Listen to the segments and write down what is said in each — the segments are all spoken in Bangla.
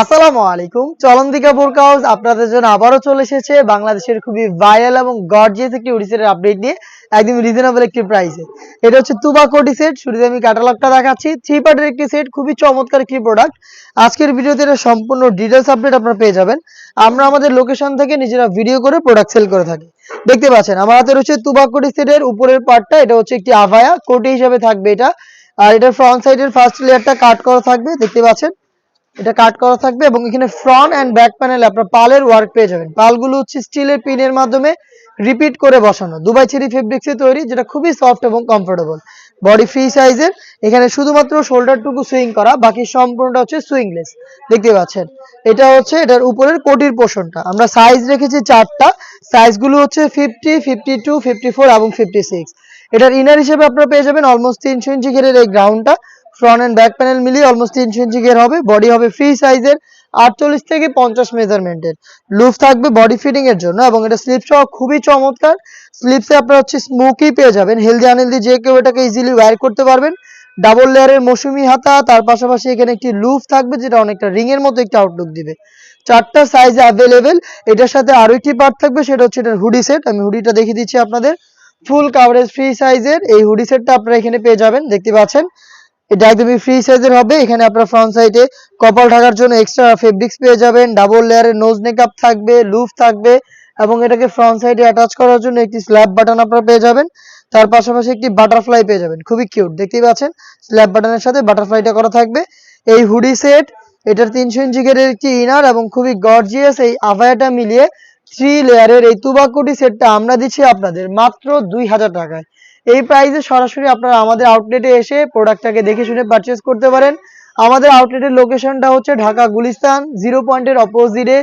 আসসালামু আলাইকুম। চলন্তিকা বোরকা হাউস আপনাদের জন্য আবারও চলে এসেছে বাংলাদেশের খুবই ভাইরাল এবং গর্জিয়াস একটি ওড়িসের আপডেট নিয়ে, একদম রিজনেবল একটি প্রাইসে এটা হচ্ছে তুবা কোটি সেট শুরুতে আমি ক্যাটালগটা দেখাচ্ছি। থ্রি পার্টের একটি সেট খুবই চমৎকার একটি প্রোডাক্ট আজকের ভিডিওতে এটা সম্পূর্ণ ডিটেলস আপডেট আপনারা পেয়ে যাবেন। আমরা আমাদের লোকেশন থেকে নিজেরা ভিডিও করে প্রোডাক্ট সেল করে থাকি। দেখতে পাচ্ছেন, আমার হাতে রয়েছে তুবা কোটি সেটের উপরের পার্টটা এটা হচ্ছে একটি আভায়া কোটি হিসাবে থাকবে এটা। আর এটার ফ্রন্ট সাইডের ফার্স্ট লেয়ারটা কাট করা থাকবে, দেখতে পাচ্ছেন। এটা কাট করা থাকবে এবং এখানে ফ্রন্ট অ্যান্ড ব্যাক প্যানেলে আপনার পালের ওয়ার্ক পেয়ে যাবেন। পালগুলো হচ্ছে স্টিলের পিনের মাধ্যমে রিপিট করে বসানো। দুবাই চেরি ফেব্রিক্সে তৈরি, যেটা খুবই সফট এবং কমফোর্টেবল বডি ফ্রি সাইজের এখানে শুধুমাত্র শোল্ডারটুকু সুইং করা, বাকি সম্পূর্ণটা হচ্ছে সুইংলেস দেখতে পাচ্ছেন? এটা হচ্ছে এটার উপরের কোটির পোষণটা। আমরা সাইজ রেখেছি চারটা। সাইজগুলো হচ্ছে fifty fifty two fifty four এবং ফিফটি সিক্স এটার ইনার হিসেবে আপনারা পেয়ে যাবেন অলমোস্ট তিনশো ইঞ্চি ঘেরের এই গ্রাউন্ডটা ফ্রন্ট এন্ড ব্যাক প্যানেল মিলিয়ে অলমোস্ট তিনশো ইঞ্চি ঘের হবে। বডি হবে ফ্রি সাইজের আটচল্লিশ থেকে পঞ্চাশ মেজারমেন্টের লুফ থাকবে বডি ফিটিং এর জন্য এবং এটা স্লিপ সহ খুবই চমৎকার। স্লিপসে আপনারা হচ্ছে স্মোকি পেয়ে যাবেন। হেলদি আনহেলদি যে কেউ এটাকে ইজিলি ওয়্যার করতে পারবেন। ডাবল লেয়ারের মৌসুমি হাতা, তার পাশাপাশি এখানে একটি লুফ থাকবে যেটা অনেকটা রিং এর মতো একটা আউটলুক দিবে। চারটা সাইজ অ্যাভেলেবেল এটার সাথে আরও একটি পার্ট থাকবে, সেটা হচ্ছে এটার হুডি সেট আমি হুডিটা দেখিয়ে দিচ্ছি আপনাদের। ফুল কাভারেজ ফ্রি সাইজের এই হুডি সেটটা আপনারা এখানে পেয়ে যাবেন। দেখতে পাচ্ছেন? এটা একদমই ফ্রি সাইজের হবে। এখানে আপনার ফ্রন্ট সাইডে কপাল ঢাকার জন্য এক্সট্রা ফেব্রিক্স পেয়ে যাবেন। ডাবল লেয়ারের নোজ মেকআপ থাকবে লুফ থাকবে এবং এটাকে ফ্রন্ট সাইডে অ্যাটাচ করার জন্য একটি স্ল্যাব বাটন আপনারা পেয়ে যাবেন। তার পাশাপাশি একটি বাটারফ্লাই পেয়ে যাবেন। খুবই কিউট দেখতেই পাচ্ছেন? স্ল্যাব বাটনের সাথে বাটারফ্লাইটা করা থাকবে। এই হুডি সেট এটার তিনশো ইঞ্চি গেরের একটি ইনার এবং খুবই গর্জিয়াস এই আভায়াটা মিলিয়ে থ্রি লেয়ারের এই তুবাকুটি সেটটা আমরা দিচ্ছি আপনাদের মাত্র দুই হাজার টাকায়। এই প্রাইসে সরাসরি আপনারা আমাদের আউটলেটে এসে প্রোডাক্টটাকে দেখে শুনে পারচেস করতে পারেন। আমাদের আউটলেটের লোকেশনটা হচ্ছে ঢাকা গুলিস্তান জিরো পয়েন্টের অপোজিটে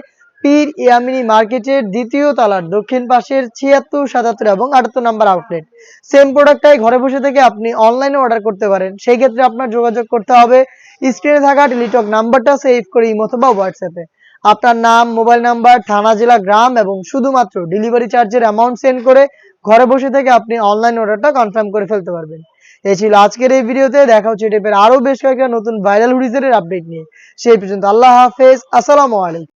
পীর ইয়ামিনী মার্কেটের দ্বিতীয় তালার দক্ষিণ পাশের ছিয়াত্তর, সাতাত্তর এবং আটাত্তর নাম্বার আউটলেট সেম প্রোডাক্টটাই ঘরে বসে থেকে আপনি অনলাইনে অর্ডার করতে পারেন। সেই ক্ষেত্রে আপনার যোগাযোগ করতে হবে স্ক্রিনে থাকা টেলিটক নাম্বারটা সেভ করে ইমো অথবা হোয়াটসঅ্যাপে আপনার নাম মোবাইল নাম্বার থানা, জেলা, গ্রাম এবং শুধুমাত্র ডেলিভারি চার্জের অ্যামাউন্ট সেন্ড করে ঘরে বসে থেকে আপনি অনলাইন অর্ডারটা কনফার্ম করে ফেলতে পারবেন। এই ছিল আজকের এই ভিডিওতে, দেখা হচ্ছে টাইপের আরও বেশ কয়েকটা নতুন ভাইরাল হুডিজের আপডেট নিয়ে। সেই পর্যন্ত আল্লাহ হাফেজ, আসসালামু আলাইকুম।